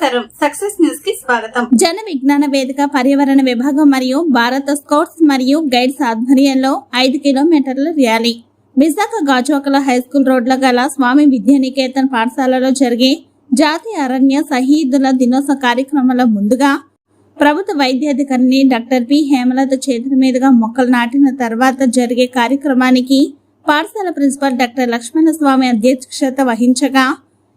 నమస్కారం. సక్సెస్ న్యూస్కి స్వాగతం. జన విజ్ఞాన వేదిక పర్యావరణ విభాగం మరియు భారత స్కౌట్స్ మరియు గైడ్స్ ఆధ్వర్యంలో ఐదు కిలోమీటర్ల ర్యాలీ. విశాఖ గాజువాకల హైస్కూల్ రోడ్ల గల స్వామి విద్యానికేతన్ పాఠశాలలో జరిగే జాతీయ అరణ్య సహీదుల దినోత్సవ కార్యక్రమంలో ముందుగా ప్రభుత్వ వైద్యాధికారిని డాక్టర్ పి. హేమలత చేతుల మీదుగా మొక్కలు నాటిన తర్వాత జరిగే కార్యక్రమానికి పాఠశాల ప్రిన్సిపల్ డాక్టర్ లక్ష్మణ స్వామి అధ్యక్షత వహించగా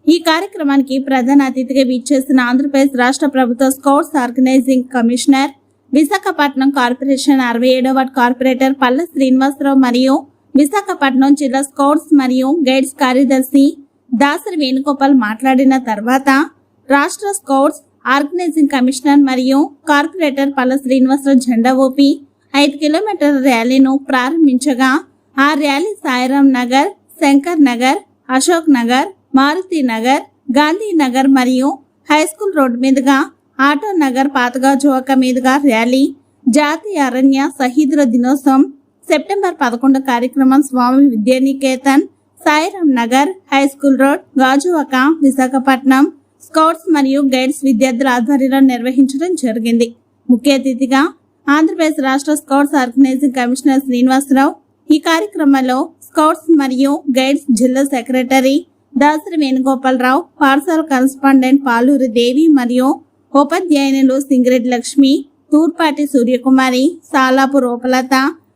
ఈ కార్యక్రమానికి ప్రధాన అతిథిగా విచ్చేసిన ఆంధ్రప్రదేశ్ రాష్ట్ర ప్రభుత్వ scouts organising commissioner Visakhapatnam corporation అరవై ఏడవ కార్పొరేటర్ పల్ల శ్రీనివాసరావు మరియు విశాఖపట్నం జిల్లా స్కౌట్స్ మరియు గైడ్స్ కార్యదర్శి దాసరి వేణుగోపాల్ మాట్లాడిన తర్వాత రాష్ట్ర స్కౌట్స్ ఆర్గనైజింగ్ కమిషనర్ మరియు కార్పొరేటర్ పల్ల శ్రీనివాసరావు జెండా ఊపి ఐదు కిలోమీటర్ల ర్యాలీను ప్రారంభించగా ఆ ర్యాలీ సాయిరాం నగర్ శంకర్ నగర్ అశోక్ నగర్ మారుతి నగర్ గాంధీ నగర్ మరియు హై స్కూల్ రోడ్ మీదుగా ఆటో నగర్ పాతగా జోక మీదుగా ర్యాలీ జాతీయ అరణ్య సహీదుల దినోత్సవం సెప్టెంబర్ పదకొండు కార్యక్రమం Swami Vidyaniketan Sairam Nagar high school road Gajuwaka Visakhapatnam scouts మరియు గైడ్స్ విద్యార్థుల ఆధ్వర్యంలో నిర్వహించడం జరిగింది. ముఖ్య అతిథిగా ఆంధ్రప్రదేశ్ రాష్ట్ర స్కౌట్స్ ఆర్గనైజింగ్ కమిషనర్ శ్రీనివాసరావు ఈ కార్యక్రమంలో స్కౌట్స్ మరియు గైడ్స్ జిల్లా సెక్రటరీ దాసరి వేణుగోపాలరావు పార్సల్ కరస్పాండెంట్ పాలూరి దేవి మరియు ఉపాధ్యాయునులు సింగరెడ్డి లక్ష్మి తూర్పాటి సూర్యకుమారి సాలాపు రూపలత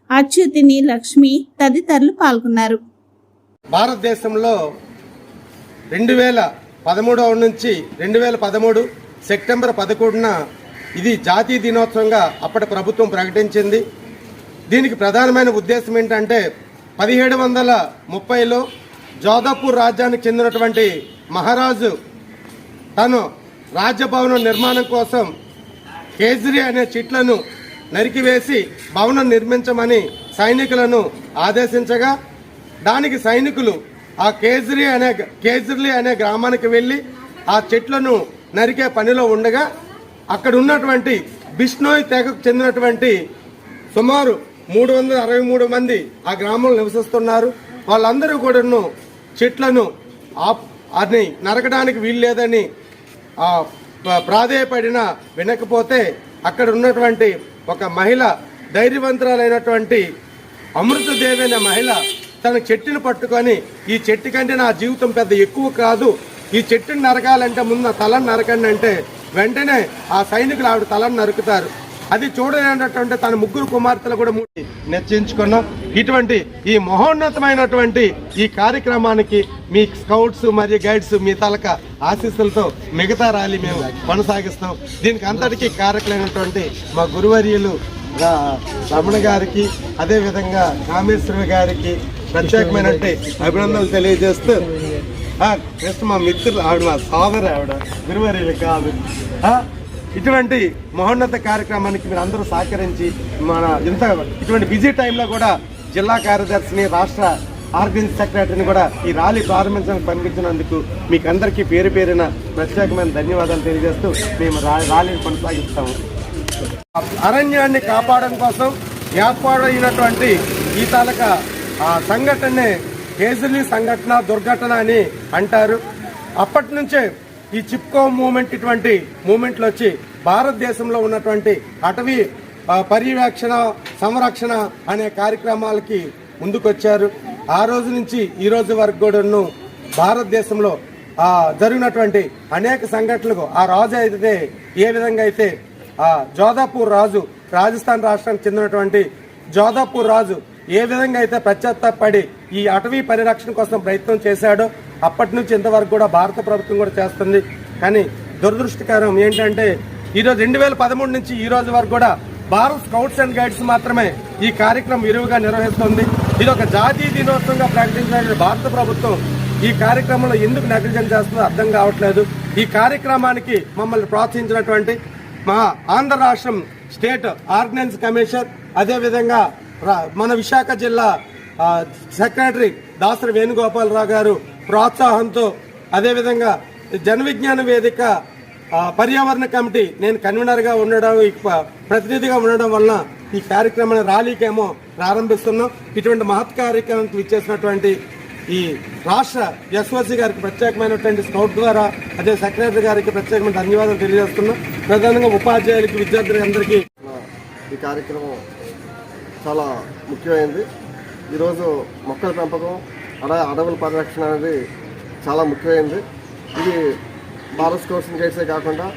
అచ్యుతిని లక్ష్మి తదితరులు పాల్గొన్నారు. భారతదేశంలో రెండు వేల పదమూడవ నుంచి రెండు వేల పదమూడు సెప్టెంబర్ పదకొండున ఇది జాతీయ దినోత్సవంగా అప్పటి ప్రభుత్వం ప్రకటించింది. దీనికి ప్రధానమైన ఉద్దేశం ఏంటంటే పదిహేడు వందల ముప్పైలో జోధపూర్ రాజ్యానికి చెందినటువంటి మహారాజు తను రాజ్యభవనం నిర్మాణం కోసం కేజ్రీ అనే చెట్లను నరికివేసి భవనం నిర్మించమని సైనికులను ఆదేశించగా దానికి సైనికులు ఆ కేజ్రీ అనే కేజ్రీ అనే గ్రామానికి వెళ్ళి ఆ చెట్లను నరికే పనిలో ఉండగా అక్కడ ఉన్నటువంటి బిష్ణోయ్ తెగకు చెందినటువంటి సుమారు మూడు వందల అరవై మూడు మంది ఆ గ్రామంలో నివసిస్తున్నారు. వాళ్ళందరూ కూడాను చెట్లను ఆప్ అది నరకడానికి వీలు లేదని ప్రాధేయపడిన వినకపోతే అక్కడ ఉన్నటువంటి ఒక మహిళ ధైర్యవంతురాలైనటువంటి అమృతదేవి అనే మహిళ తన చెట్టును పట్టుకొని ఈ చెట్టు కంటే నా జీవితం పెద్ద ఎక్కువ కాదు. ఈ చెట్టుని నరకాలంటే ముందు తలను నరకండి అంటే వెంటనే ఆ సైనికులు ఆవిడ తలను నరుకుతారు. అది చూడలేనటువంటి తన ముగ్గురు కుమార్తెలు కూడా మూడి నిశ్చయించుకున్నాం. ఇటువంటి ఈ మహోన్నతమైనటువంటి ఈ కార్యక్రమానికి మీ స్కౌట్స్ మరియు గైడ్స్ మీ తలక ఆశీస్సులతో మిగతా ర్యాలీ మేము కొనసాగిస్తాం. దీనికి అంతటికీ కారకులైనటువంటి మా గురువర్యులు రమణ గారికి అదేవిధంగా విధంగా గారికి ప్రత్యేకమైన అభినందనలు తెలియజేస్తూ నెక్స్ట్ మా మిత్రులు ఆవిడ మా సోదరు ఆవిడ గురువర్యులు కాదు. ఇటువంటి మహోన్నత కార్యక్రమానికి మీరు అందరూ సహకరించి మన ఇంత ఇటువంటి బిజీ టైంలో కూడా జిల్లా కార్యదర్శిని రాష్ట్ర ఆర్గనైజ్ సెక్రటరీని కూడా ఈ ర్యాలీ ప్రారంభించడానికి పంపించినందుకు మీకు అందరికీ పేరు పేరిన ప్రత్యేకమైన ధన్యవాదాలు తెలియజేస్తూ మేము రా- ర్యాలీని కొనసాగిస్తాము. అరణ్యాన్ని కాపాడడం కోసం ఏర్పాడైనటువంటి ఈ తాలక ఆ సంఘటనే కేసరి సంఘటన దుర్ఘటన అని అంటారు. అప్పటి నుంచే ఈ చిప్కో మూమెంట్ ఇటువంటి మూమెంట్లు వచ్చి భారతదేశంలో ఉన్నటువంటి అటవీ పర్యవేక్షణ సంరక్షణ అనే కార్యక్రమాలకి ముందుకొచ్చారు. ఆ రోజు నుంచి ఈ రోజు వరకు కూడాను భారతదేశంలో జరిగినటువంటి అనేక సంఘటనలకు ఆ రాజు అయితే ఏ విధంగా అయితే ఆ జోధాపూర్ రాజు రాజస్థాన్ రాష్ట్రానికి చెందినటువంటి జోధాపూర్ రాజు ఏ విధంగా అయితే పశ్చాత్తాపడి ఈ అటవీ పరిరక్షణ కోసం ప్రయత్నం చేశాడో అప్పటి నుంచి ఇంతవరకు కూడా భారత ప్రభుత్వం కూడా చేస్తుంది. కానీ దురదృష్టకరం ఏంటంటే ఈరోజు రెండు వేల పదమూడు నుంచి ఈ రోజు వరకు కూడా భారత్ స్కౌట్స్ అండ్ గైడ్స్ మాత్రమే ఈ కార్యక్రమం విరివిగా నిర్వహిస్తుంది. ఇది ఒక జాతీయ దినోత్సవంగా ప్రకటించిన భారత ప్రభుత్వం ఈ కార్యక్రమంలో ఎందుకు నెగ్లిజెన్స్ చేస్తుందో అర్థం కావట్లేదు. ఈ కార్యక్రమానికి మమ్మల్ని ప్రోత్సహించినటువంటి మా ఆంధ్ర రాష్ట్రం స్టేట్ ఆర్డినెన్స్ కమిషన్ అదేవిధంగా రా- మన విశాఖ జిల్లా సెక్రటరీ దాసరి వేణుగోపాలరావు గారు ప్రోత్సాహంతో అదేవిధంగా జన విజ్ఞాన వేదిక పర్యావరణ కమిటీ నేను కన్వీనర్గా ఉండడం ప్రతినిధిగా ఉండడం వలన ఈ కార్యక్రమాన్ని ర్యాలీకేమో ప్రారంభిస్తున్నాం. ఇటువంటి మహత్ కార్యక్రమానికి ఇచ్చేసినటువంటి ఈ రాష్ట్ర ఎస్ఓసి గారికి ప్రత్యేకమైనటువంటి స్కౌట్ ద్వారా అదే సెక్రటరీ గారికి ప్రత్యేకమైన ధన్యవాదాలు తెలియజేస్తున్నాం. ప్రధానంగా ఉపాధ్యాయులకి విద్యార్థులందరికీ ఈ కార్యక్రమం చాలా ముఖ్యమైనది ఈరోజు మొక్కల పెంపకం అడ అడవుల పరిరక్షణ అనేది చాలా ముఖ్యమైనది. ఇది భారత్ స్కౌట్స్ గైడ్సే కాకుండా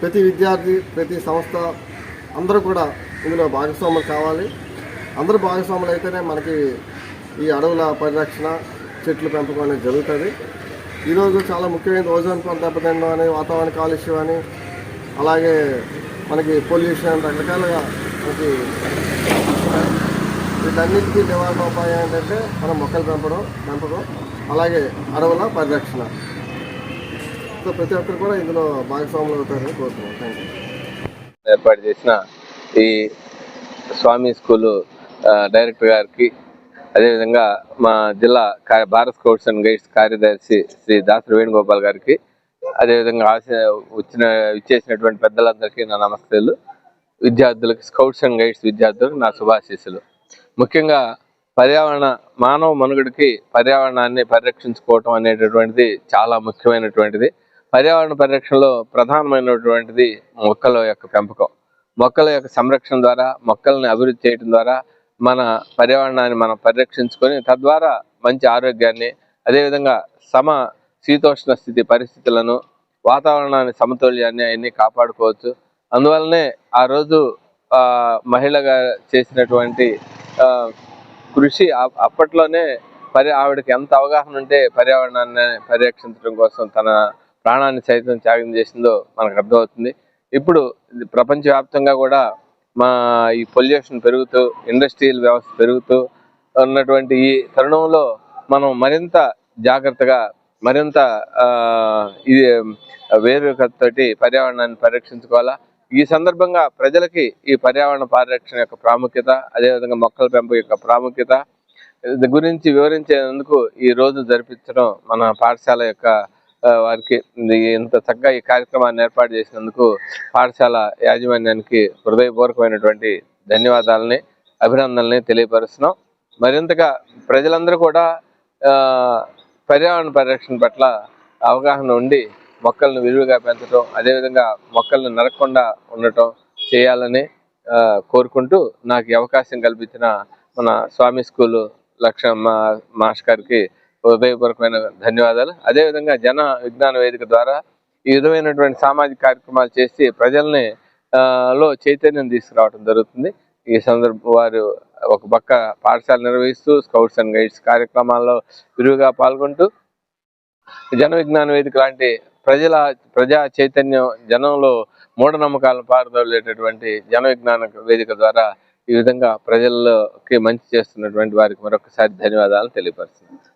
ప్రతి విద్యార్థి ప్రతి సంస్థ అందరూ కూడా ఇందులో భాగస్వాములు కావాలి. అందరూ భాగస్వాములు అయితేనే మనకి ఈ అడవుల పరిరక్షణ చెట్ల పెంపకం అనేది జరుగుతుంది. ఈరోజు చాలా ముఖ్యమైనది ఓజోన్ పొర దెబ్బతినడం అని వాతావరణ కాలుష్యం అని అలాగే మనకి పొల్యూషన్ రకరకాలుగా మనకి వీటన్నిటికీ నివారణ ఉపాయం ఏంటంటే మనం మొక్కలు పెంపడం పెంపకం అలాగే అడవుల పరిరక్షణ. సో ప్రతి ఒక్కరు కూడా ఇందులో భాగస్వాములు అవుతారని కోరుతున్నాం. థ్యాంక్ యూ ఏర్పాటు చేసిన ఈ స్వామి స్కూలు డైరెక్టర్ గారికి అదేవిధంగా మా జిల్లా కా- భారత్ స్కౌట్స్ అండ్ గైడ్స్ కార్యదర్శి శ్రీ దాసరి వేణుగోపాల్ గారికి అదేవిధంగా ఆశ వచ్చిన ఇచ్చేసినటువంటి పెద్దలందరికీ నా నమస్తేలు విద్యార్థులకు స్కౌట్స్ అండ్ గైడ్స్ విద్యార్థులకు నా శుభాశీస్సులు. ముఖ్యంగా పర్యావరణ మానవ మనుగడికి పర్యావరణాన్ని పరిరక్షించుకోవటం అనేటటువంటిది చాలా ముఖ్యమైనటువంటిది. పర్యావరణ పరిరక్షణలో ప్రధానమైనటువంటిది మొక్కల యొక్క పెంపకం. మొక్కల యొక్క సంరక్షణ ద్వారా మొక్కల్ని అభివృద్ధి చేయడం ద్వారా మన పర్యావరణాన్ని మనం పరిరక్షించుకొని తద్వారా మంచి ఆరోగ్యాన్ని అదేవిధంగా సమ శీతోష్ణ స్థితి పరిస్థితులను వాతావరణాన్ని సమతుల్యాన్ని అవన్నీ కాపాడుకోవచ్చు. అందువల్లనే ఆ రోజు ఆ, మహిళగా చేసినటువంటి కృషి అప్పట్లోనే పరి ఆవిడకి ఎంత అవగాహన ఉంటే పర్యావరణాన్ని పరిరక్షించడం కోసం తన ప్రాణాన్ని సైతం త్యాగం చేసిందో మనకు అర్థమవుతుంది. ఇప్పుడు ప్రపంచవ్యాప్తంగా కూడా మా ఈ పొల్యూషన్ పెరుగుతూ ఇండస్ట్రియల్ వ్యవస్థ పెరుగుతూ ఉన్నటువంటి ఈ తరుణంలో మనం మరింత జాగ్రత్తగా మరింత ఆ, ఇది వేరుకతోటి పర్యావరణాన్ని పరిరక్షించుకోవాలా? ఈ సందర్భంగా ప్రజలకి ఈ పర్యావరణ పరిరక్షణ యొక్క ప్రాముఖ్యత అదేవిధంగా మొక్కల పెంపు యొక్క ప్రాముఖ్యత గురించి వివరించేందుకు ఈ రోజు జరిపించడం మన పాఠశాల యొక్క వారికి ఇంత చక్కగా ఈ కార్యక్రమాన్ని ఏర్పాటు చేసినందుకు పాఠశాల యాజమాన్యానికి హృదయపూర్వకమైనటువంటి ధన్యవాదాలని అభినందనల్ని తెలియపరుస్తున్నాం. మరింతగా ప్రజలందరూ కూడా పర్యావరణ పరిరక్షణ పట్ల అవగాహన ఉండి మొక్కలను విరివిగా పెంచడం అదేవిధంగా మొక్కలను నరకకుండా ఉండటం చేయాలని కోరుకుంటూ నాకు అవకాశం కల్పించిన మన స్వామి స్కూల్ లక్ష మాస్ గారికి హృదయపూర్వకమైన ధన్యవాదాలు. అదేవిధంగా జన విజ్ఞాన వేదిక ద్వారా ఈ విధమైనటువంటి సామాజిక కార్యక్రమాలు చేసి ప్రజల్ని లో చైతన్యం తీసుకురావడం జరుగుతుంది. ఈ సందర్భం వారు ఒక పక్క పాఠశాల నిర్వహిస్తూ స్కౌట్స్ అండ్ గైడ్స్ కార్యక్రమాల్లో విరివిగా పాల్గొంటూ జన విజ్ఞాన వేదిక లాంటి ప్రజల ప్రజా చైతన్యం జనంలో మూఢనమ్మకాలను పారదోలేటటువంటి జన విజ్ఞాన వేదిక ద్వారా ఈ విధంగా ప్రజల్లోకి మంచి చేస్తున్నటువంటి వారికి మరొకసారి ధన్యవాదాలు తెలియపరుస్తున్నాను.